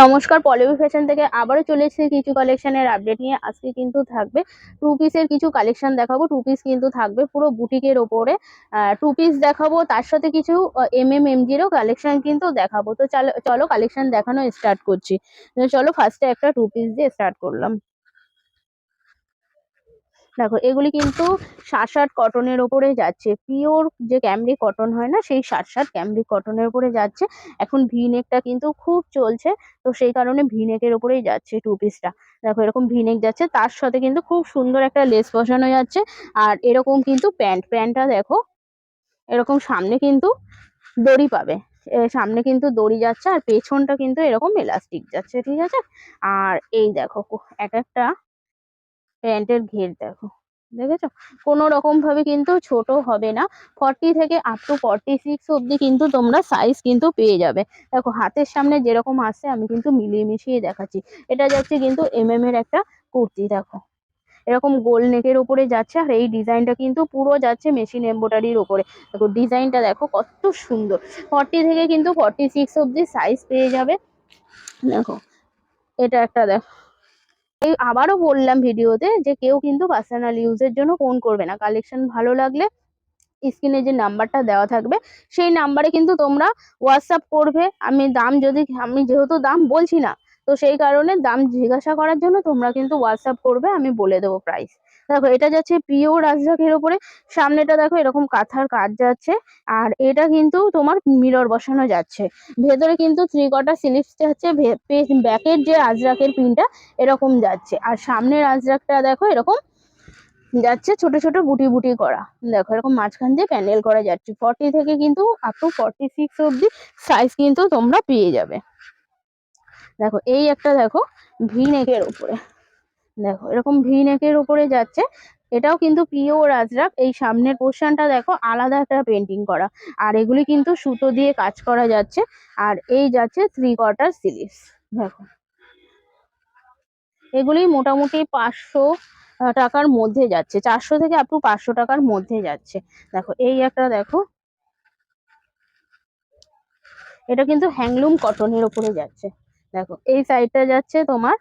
নমস্কার পলিউ ফ্যাশন থেকে আবারও চলে এসেছে কিছু কালেকশনের আপডেট নিয়ে। আজকে কিন্তু থাকবে টু পিসের কিছু কালেকশন দেখাবো। টু পিস কিন্তু থাকবে পুরো বুটিকের ওপরে। টু পিস দেখাবো, তার সাথে কিছু এম এম এম জিরও কালেকশন কিন্তু দেখাবো। তো চলো চলো কালেকশন দেখানো স্টার্ট করছি। চলো ফার্স্টে একটা টু পিস দিয়ে স্টার্ট করলাম। দেখো, এগুলি কিন্তু ষাট কটনের ওপরে যাচ্ছে। পিওর যে ক্যামরি কটন হয় না, সেই ষাট ক্যামরি কটনের ওপরে যাচ্ছে। এখন ভি নেকটা কিন্তু খুব চলছে, তো সেই কারণে ভি নেকের ওপরেই যাচ্ছে টু। পিসটা দেখো, এরকম ভি নেক যাচ্ছে, তার সাথে কিন্তু খুব সুন্দর একটা লেস বসানো যাচ্ছে, আর এরকম কিন্তু প্যান্ট। প্যান্টটা দেখো, এরকম সামনে কিন্তু দড়ি পাবে। সামনে কিন্তু দড়ি যাচ্ছে, আর পেছনটা কিন্তু এরকম এলাস্টিক যাচ্ছে, ঠিক আছে? আর এই দেখো, এক একটা প্যান্টের ঘের দেখো, দেখেছ? কোনো রকম ভাবে কিন্তু ছোট হবে না। ফর্টি থেকে আপ টু ফর্টি সিক্স অব্দি কিন্তু তোমরা সাইজ কিন্তু পেয়ে যাবে। দেখো, হাতের সামনে যেরকম আসছে আমি কিন্তু মিলিয়ে মিশিয়ে দেখাচ্ছি। এটা যাচ্ছে কিন্তু এম এম এর একটা কুর্তি, দেখো। এরকম গোল নেকের উপরে যাচ্ছে, আর এই ডিজাইনটা কিন্তু পুরো যাচ্ছে মেশিন এম্ব্রয়ডারির উপরে। দেখো, ডিজাইনটা দেখো কত সুন্দর। ফর্টি থেকে কিন্তু ফর্টি সিক্স অব্দি সাইজ পেয়ে যাবে। দেখো, এটা একটা দেখো এই আবারও বললাম ভিডিওতে যে কেউ কিন্তু পার্সোনাল ইউজের জন্য ফোন করবে না। কালেকশন ভালো লাগলে স্ক্রিনে যে নাম্বারটা দেওয়া থাকবে, সেই নাম্বারে কিন্তু তোমরা হোয়াটসঅ্যাপ করবে। আমি দাম যদি, আমি যেহেতু দাম বলছি না তো সেই কারণে দাম জিজ্ঞাসা করার জন্য তোমরা কিন্তু হোয়াটসঅ্যাপ করবে, আমি বলে দেবো প্রাইস দেখো, এটা যাচ্ছে পিওর রাজরাকের ওপরে, সামনেটা দেখো এরকম কাঁথার কাজ যাচ্ছে, আর এটা কিন্তু তোমার মিরর বসানো যাচ্ছে। ভেতরে কিন্তু থ্রি কটা স্লিপস যাচ্ছে ব্যাকের যে আজরাকের পিনটা এরকম যাচ্ছে। আর সামনের আজরাকটা দেখো এরকম যাচ্ছে ছোট ছোট বুটি বুটি করা। দেখো, এরকম মাঝখান দিয়ে প্যান্ডেল করা যাচ্ছে। ফর্টি থেকে কিন্তু আপ টু ফর্টি সিক্স অব্দি সাইজ কিন্তু তোমরা পেয়ে যাবে। দেখো, এই একটা দেখো ভি নেকের উপরে। দেখো, এরকম ভি নেকের উপরে যাচ্ছে। এটাও কিন্তু পিওর আজরাক এই সামনের পোর্শনটা দেখো, আলাদা একটা পেন্টিং করা। আর এগুলি কিন্তু সুতো দিয়ে কাজ করা যাচ্ছে। আর এই যাচ্ছে থ্রি কোয়ার্টার সিলিপস দেখো। এগুলি মোটামুটি পাঁচশো টাকার মধ্যে যাচ্ছে। চারশো থেকে আপ টু পাঁচশো টাকার মধ্যে যাচ্ছে। দেখো, এই একটা দেখো। এটা কিন্তু হ্যাংলুম কটনের ওপরে যাচ্ছে। দেখো, এই সাইডটা যাচ্ছে তোমার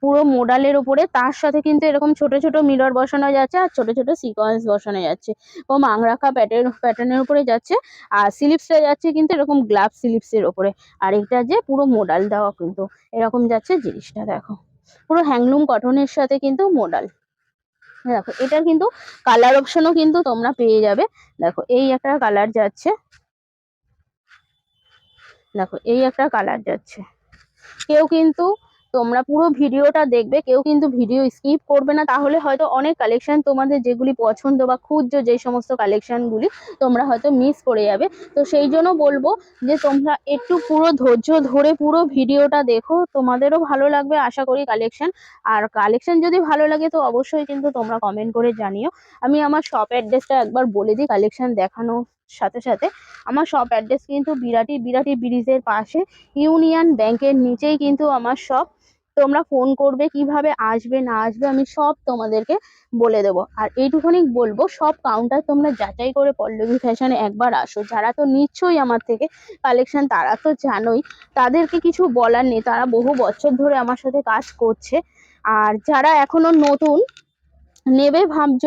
পুরো মোডালের উপরে, তার সাথে কিন্তু এরকম ছোট ছোট মিরর বসানো যাচ্ছে আর ছোট ছোট সিকোয়েন্স বসানো যাচ্ছে। ও মাংরাখা প্যাটার্ন প্যাটার্নের উপরে যাচ্ছে, আর স্লিপসটা যাচ্ছে কিন্তু এরকম গ্লাভ স্লিপসের উপরে। আর এটা যে পুরো মোডাল দেওয়া কিন্তু, এরকম যাচ্ছে জিনিসটা, দেখো। পুরো হ্যাংলুম কটনের সাথে কিন্তু মোডাল দেখো, এটার কিন্তু কালার অপশনও কিন্তু তোমরা পেয়ে যাবে। দেখো, এই একটা কালার যাচ্ছে। দেখো, এই একটা কালার যাচ্ছে। কেউ কিন্তু তোমরা পুরো ভিডিওটা দেখবে, কেউ কিন্তু ভিডিও স্কিপ করবে না। তাহলে হয়তো অনেক কালেকশন তোমাদের যেগুলি পছন্দ বা খুঁজছো, যে সমস্ত কালেকশনগুলি তোমরা হয়তো মিস করে যাবে। তো সেই জন্য বলব যে তোমরা একটু পুরো ধৈর্য ধরে পুরো ভিডিওটা দেখো। তোমাদেরও ভালো লাগবে আশা করি কালেকশন আর কালেকশন যদি ভালো লাগে তো অবশ্যই কিন্তু তোমরা কমেন্ট করে জানিও। আমি আমার শপ অ্যাড্রেসটা একবার বলে দিই কালেকশন দেখানো। সাথে সাথে আমার শপ অ্যাড্রেস কিন্তু বিরাটি বিরাটি ব্রিজের পাশে ইউনিয়ন ব্যাংকের নিচেই কিন্তু আমার শপ তোমরা ফোন করবে, কীভাবে আসবে, না আসবে, আমি সব তোমাদেরকে বলে দেব। আর এইটুখানি বলব, সব কাউন্টার তোমরা যাচাই করে পল্লবী ফ্যাশনে একবার আসো। যারা তো নিশ্চয়ই আমার থেকে কালেকশন তারা তো জানোই, তাদেরকে কিছু বলার নেই। তারা বহু বছর ধরে আমার সাথে কাজ করছে। আর যারা এখনও নতুন নেবে, ভাবছ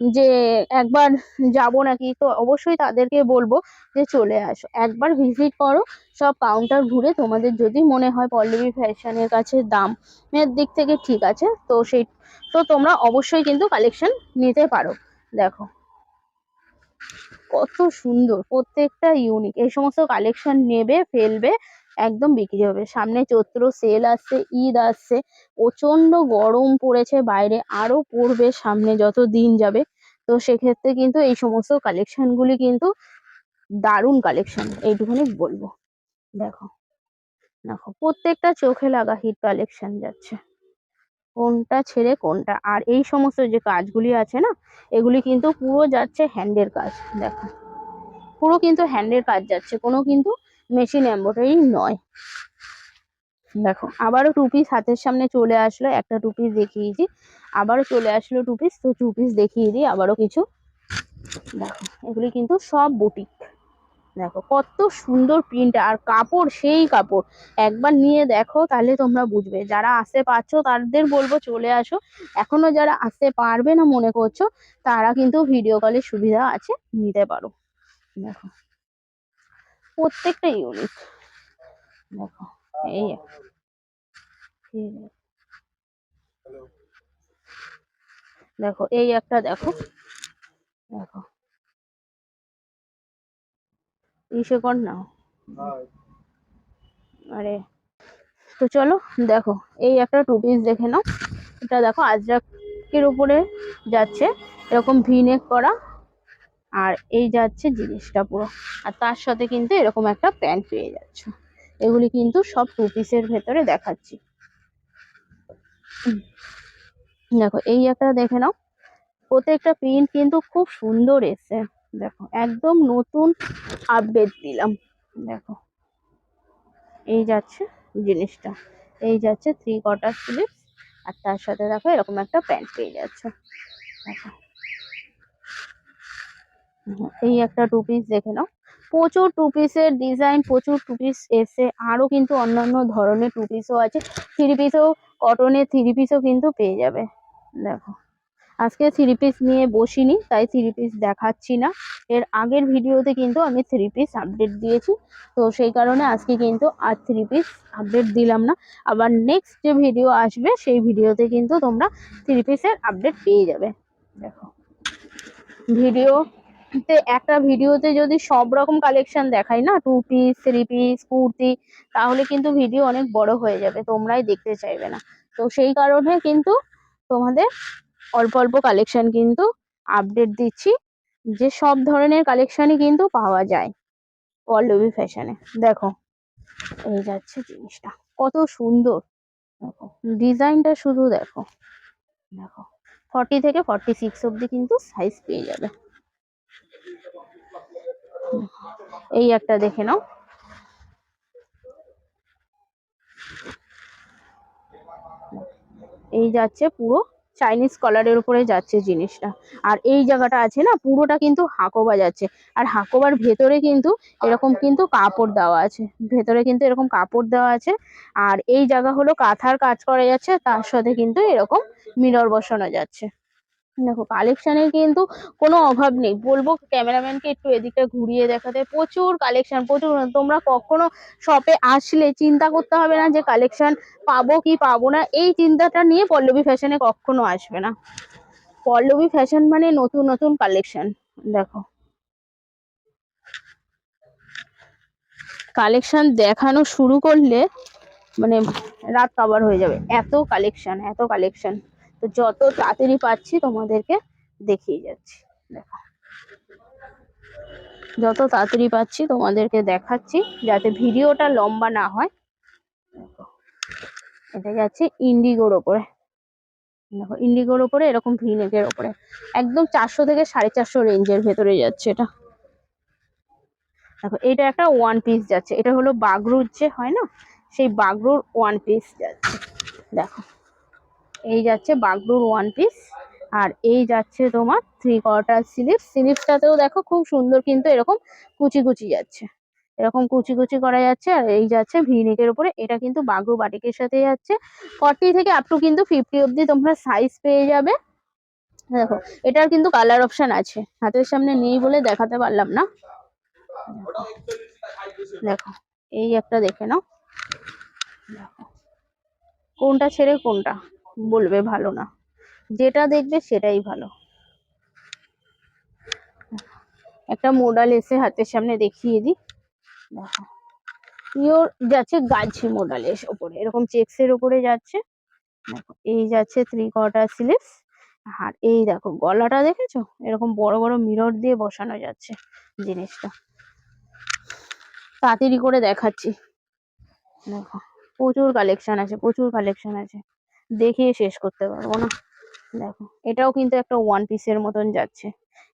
যে একবার যাব নাকি? তো অবশ্যই তাদেরকে বলব যে চলে আসো। একবার ভিজিট করো, সব কাউন্টার ঘুরে তোমাদের যদি মনে হয় পল্লবী ফ্যাশনের কাছে দামের দিক থেকে ঠিক আছে, তো সেই, তো তোমরা অবশ্যই কিন্তু কালেকশন নিতে পারো। দেখো, কত সুন্দর, প্রত্যেকটা ইউনিক এই সমস্ত কালেকশন নেবে, ফেলবে একদম বিক্রি হবে। সামনে চৈত্র, সেল আসছে, ঈদ আসছে প্রচণ্ড গরম পড়েছে বাইরে, আরও পড়বে সামনে যত দিন যাবে। তো সেক্ষেত্রে কিন্তু এই সমস্ত কালেকশনগুলি কিন্তু দারুণ কালেকশন এইটুকুনি বলব। দেখো দেখো, প্রত্যেকটা চোখে লাগা হিট কালেকশন যাচ্ছে। কোনটা ছেড়ে কোনটা, আর এই সমস্ত যে কাজগুলি আছে না, এগুলি কিন্তু পুরো যাচ্ছে হ্যান্ডের কাজ, দেখো। পুরো কিন্তু হ্যান্ডের কাজ যাচ্ছে, কোনো কিন্তু মেশিন এম্ব্রয়ডারি নয়। দেখো, আবারও টু পিস হাতের সামনে চলে আসলো, একটা টু পিস দেখিয়েছি আবারও চলে আসলো টু পিস তো টু পিস দেখিয়ে দিই, আবারও কিছু। দেখো, এগুলি কিন্তু সব বুটিক দেখো, কত সুন্দর প্রিন্ট আর কাপড়, সেই কাপড়। একবার নিয়ে দেখো, তাহলে তোমরা বুঝবে। যারা আসতে পারছ, তাদের বলব চলে আসো। এখনও যারা আসতে পারবে না মনে করছ, তারা কিন্তু ভিডিও কলের সুবিধা আছে, নিতে পারো। দেখো প্রত্যেকটা ইউনিক দেখো, এই দেখো, এই একটা দেখো। দেখো। ইসে কর না। আরে, তো চলো, দেখো, এই একটা টু পিস দেখে নাও। এটা দেখো, আজরাকের উপরে যাচ্ছে। এরকম ভিনেক করা। আর এই যাচ্ছে জিনিসটা পুরো। আর তার সাথে কিন্তু এরকম একটা প্যান্ট পেয়ে যাচ্ছ। এগুলি কিন্তু সব টু পিসের ভেতরে দেখাচ্ছি। দেখো, এই একটা দেখে নাও। প্রত্যেকটা প্রিন্ট কিন্তু খুব সুন্দর এসছে। দেখো, একদম নতুন আপডেট দিলাম। দেখো, এই যাচ্ছে জিনিসটা। এই যাচ্ছে থ্রি কোয়ার্টার স্লিভস আর তার সাথে দেখো, এরকম একটা প্যান্ট পেয়ে যাচ্ছে। দেখো। এই একটা টু পিস দেখে নাও। প্রচুর টু পিসের ডিজাইন প্রচুর টু পিস এসে আরও কিন্তু অন্যান্য ধরনের টু পিসও আছে। থ্রি পিসও কটনের থ্রি পিসও কিন্তু পেয়ে যাবে। দেখো, আজকে থ্রি পিস নিয়ে বসিনি, তাই থ্রি পিস দেখাচ্ছি না। এর আগের ভিডিওতে কিন্তু আমি থ্রি পিস আপডেট দিয়েছি, তো সেই কারণে আজকে কিন্তু আর থ্রি পিস আপডেট দিলাম না। আবার নেক্সট যে ভিডিও আসবে, সেই ভিডিওতে কিন্তু তোমরা থ্রি পিসের আপডেট পেয়ে যাবে। দেখো ভিডিওতে একটা ভিডিওতে যদি সব রকম কালেকশন দেখাই না two piece three piece kurti, তাহলে কিন্তু ভিডিও অনেক বড় হয়ে যাবে, তোমরাই দেখতে চাইবে না। তো সেই কারণে কিন্তু তোমাদের অল্প অল্প কালেকশন কিন্তু আপডেট দিচ্ছি, যে সব ধরনের কালেকশনই কিন্তু পাওয়া যায় পল্লবী ফ্যাশনে দেখো, এই যাচ্ছে জিনিসটা, কত সুন্দর। দেখো ডিজাইনটা শুধু দেখো দেখো ফর্টি থেকে ফর্টি সিক্স অব্দি কিন্তু সাইজ পেয়ে যাবে। এই একটা দেখে নাও। এই যাচ্ছে পুরো চাইনিজ কলারের উপরে যাচ্ছে জিনিসটা। আর এই জায়গাটা আছে না, পুরোটা কিন্তু হাকোবা যাচ্ছে আর হাকোবার ভেতরে কিন্তু এরকম কিন্তু কাপড় দেওয়া আছে। ভেতরে কিন্তু এরকম কাপড় দেওয়া আছে। আর এই জায়গা হলো কাঁথার কাজ করা যাচ্ছে, তার সাথে কিন্তু এরকম মিরর বসানো যাচ্ছে। দেখো কালেকশনের কিন্তু কোনো অভাব নেই। বলব ক্যামেরাম্যানকে একটু এদিকটা ঘুরিয়ে দেখাতে। প্রচুর কালেকশন প্রচুর তোমরা কখনো শপে আসলে চিন্তা করতে হবে না যে কালেকশন পাবো কি পাবো না। এই চিন্তাটা নিয়ে পল্লবী ফ্যাশনে কখনো আসবে না। পল্লবী ফ্যাশন মানে নতুন নতুন কালেকশন দেখো। কালেকশন দেখানো শুরু করলে মানে রাত কভার হয়ে যাবে। এত কালেকশন এত কালেকশন তো যত তাড়াতাড়ি পাচ্ছি তোমাদেরকে দেখিয়ে যাচ্ছি। দেখো। যত তাড়াতাড়ি পাচ্ছি তোমাদেরকে দেখাচ্ছি যাতে ভিডিওটা লম্বা না হয়। এটা যাচ্ছে ইন্ডিগোর ওপরে। দেখো, ইন্ডিগোর ওপরে এরকম ভিনেকের ওপরে। একদম চারশো থেকে সাড়ে চারশো রেঞ্জের ভেতরে যাচ্ছে এটা। দেখো, এটা একটা ওয়ান পিস যাচ্ছে। এটা হলো বাগরুর যে হয় না, সেই বাগরুর ওয়ান পিস যাচ্ছে। দেখো। এই যাচ্ছে বাগরুর ওয়ান পিস আর এই যাচ্ছে তোমার থ্রি কোয়ার্টার স্লিভস স্লিভসটাতেও দেখো খুব সুন্দর কিন্তু এরকম কুচি কুচি যাচ্ছে। এরকম কুচি কুচি করা যাচ্ছে, আর এই যাচ্ছে ভিনেকের উপরে। এটা কিন্তু বাগরু বাটিকের সাথে যাচ্ছে। ফর্টি থেকে আপ টু কিন্তু ফিফটি অব্দি তোমরা সাইজ পেয়ে যাবে। দেখো, এটার কিন্তু কালার অপশন আছে। হাতের সামনে নেই বলে দেখাতে পারলাম না। দেখো, এই একটা দেখে নাও। দেখো, কোনটা ছেড়ে কোনটা? বলবে ভালো না। যেটা দেখবে সেটাই ভালো। একটা মোডাল এসে হাতের সামনে দেখিয়ে দিই। দেখো। যাচ্ছে গাছি মোডালের ওপরে। এরকম চেক্স এর উপরে যাচ্ছে। এই যাচ্ছে থ্রি কোয়ার্টার স্লিভস আর এই দেখো, গলাটা দেখেছ? এরকম বড় বড় মিরর দিয়ে বসানো যাচ্ছে জিনিসটা। তাড়াতাড়ি করে দেখাচ্ছি। দেখো, প্রচুর কালেকশন আছে, প্রচুর কালেকশন আছে। দেখিয়ে শেষ করতে পারব না। দেখো, এটাও কিন্তু একটা ওয়ান পিসের মতন যাচ্ছে।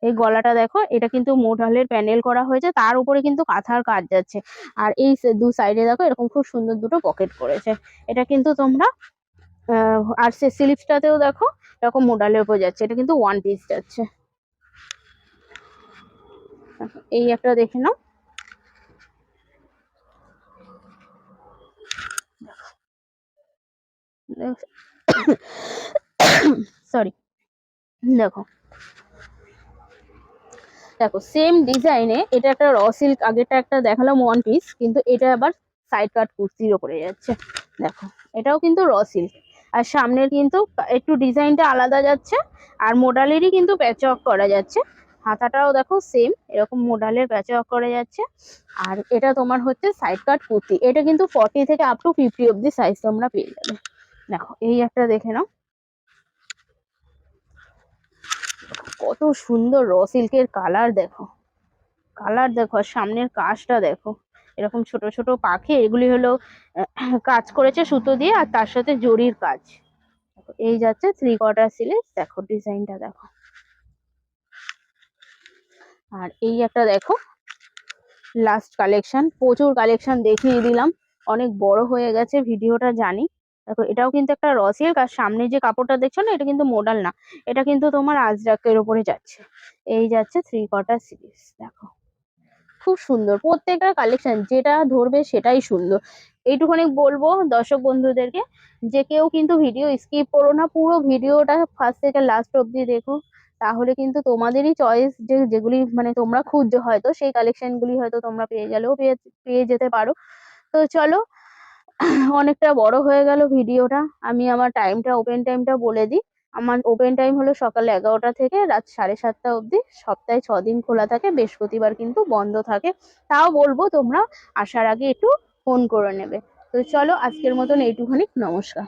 এই গলাটা দেখো, এটা কিন্তু মোটালের প্যানেল করা হয়েছে, তার উপরে কিন্তু কাঁথার কাজ যাচ্ছে। আর এই দু সাইডে দেখো, এরকম খুব সুন্দর দুটো পকেট করেছে। এটা কিন্তু তোমরা আর সে স্লিপসটাতেও দেখো, এরকম মোডালের উপর যাচ্ছে। এটা কিন্তু ওয়ান পিস যাচ্ছে। এই একটা দেখে নাও। সরি, দেখো। দেখো সেম ডিজাইনে এটা একটা র সিল্ক আগেরটা একটা দেখালাম ওয়ান পিস কিন্তু এটা আবার সাইড কাট কুর্তির ওপরে যাচ্ছে। দেখো, এটাও কিন্তু র সিল্ক আর সামনের কিন্তু একটু ডিজাইনটা আলাদা যাচ্ছে, আর মোডালেরই কিন্তু প্যাচওয়ার্ক করা যাচ্ছে। হাতাটাও দেখো সেম এরকম মোডালের প্যাচওয়ার্ক করা যাচ্ছে। আর এটা তোমার হচ্ছে সাইড কাট কুর্তি। এটা কিন্তু ফর্টি থেকে আপ টু ফিফটি অব্দি সাইজ তোমরা পেয়ে যাবে। দেখো, এই একটা দেখে নাও। কত সুন্দর র সিল্কের কালার দেখো। কালার দেখো, আর সামনের কাজটা দেখো। এরকম ছোট ছোট পাখি, এগুলি হলো কাজ করেছে সুতো দিয়ে, আর তার সাথে জরির কাজ। এই যাচ্ছে থ্রি কোয়ার্টার সিলিস দেখো ডিজাইনটা দেখো। আর এই একটা দেখো লাস্ট কালেকশন প্রচুর কালেকশন দেখিয়ে দিলাম। অনেক বড় হয়ে গেছে, ভিডিওটা জানি। দেখো, এটাও কিন্তু একটা র সিল্ক আর সামনে যে কাপড়টা দেখছ না, এটা কিন্তু মোডাল না। এটা কিন্তু তোমার আজরাকের উপরে যাচ্ছে। এই যাচ্ছে থ্রি কোয়ার্টার সিরিজ দেখো। খুব সুন্দর, প্রত্যেকটা কালেকশন যেটা ধরবে সেটাই সুন্দর। এইটুখানি বলব দর্শক বন্ধুদেরকে, যে কেউ কিন্তু ভিডিও স্কিপ করো না, পুরো ভিডিওটা ফার্স্ট থেকে লাস্ট অবধি দেখো। তাহলে কিন্তু তোমাদেরই চয়েস যে, যেগুলি মানে তোমরা খুঁজছো হয়তো, সেই কালেকশন গুলি হয়তো তোমরা পেয়ে গেলেও পেয়ে পেয়ে যেতে পারো। তো চলো অনেকটা বড় হয়ে গেল ভিডিওটা। আমি আমার টাইমটা ওপেন টাইমটা বলে দিই। আমার ওপেন টাইম হলো সকাল এগারোটা থেকে রাত সাড়ে সাতটা অবধি। সপ্তাহে ছ দিন খোলা থাকে, বৃহস্পতিবার কিন্তু বন্ধ থাকে। তাও বলব তোমরা আসার আগে একটু ফোন করে নেবে। তো চলো আজকের মতন এইটুখানি। নমস্কার।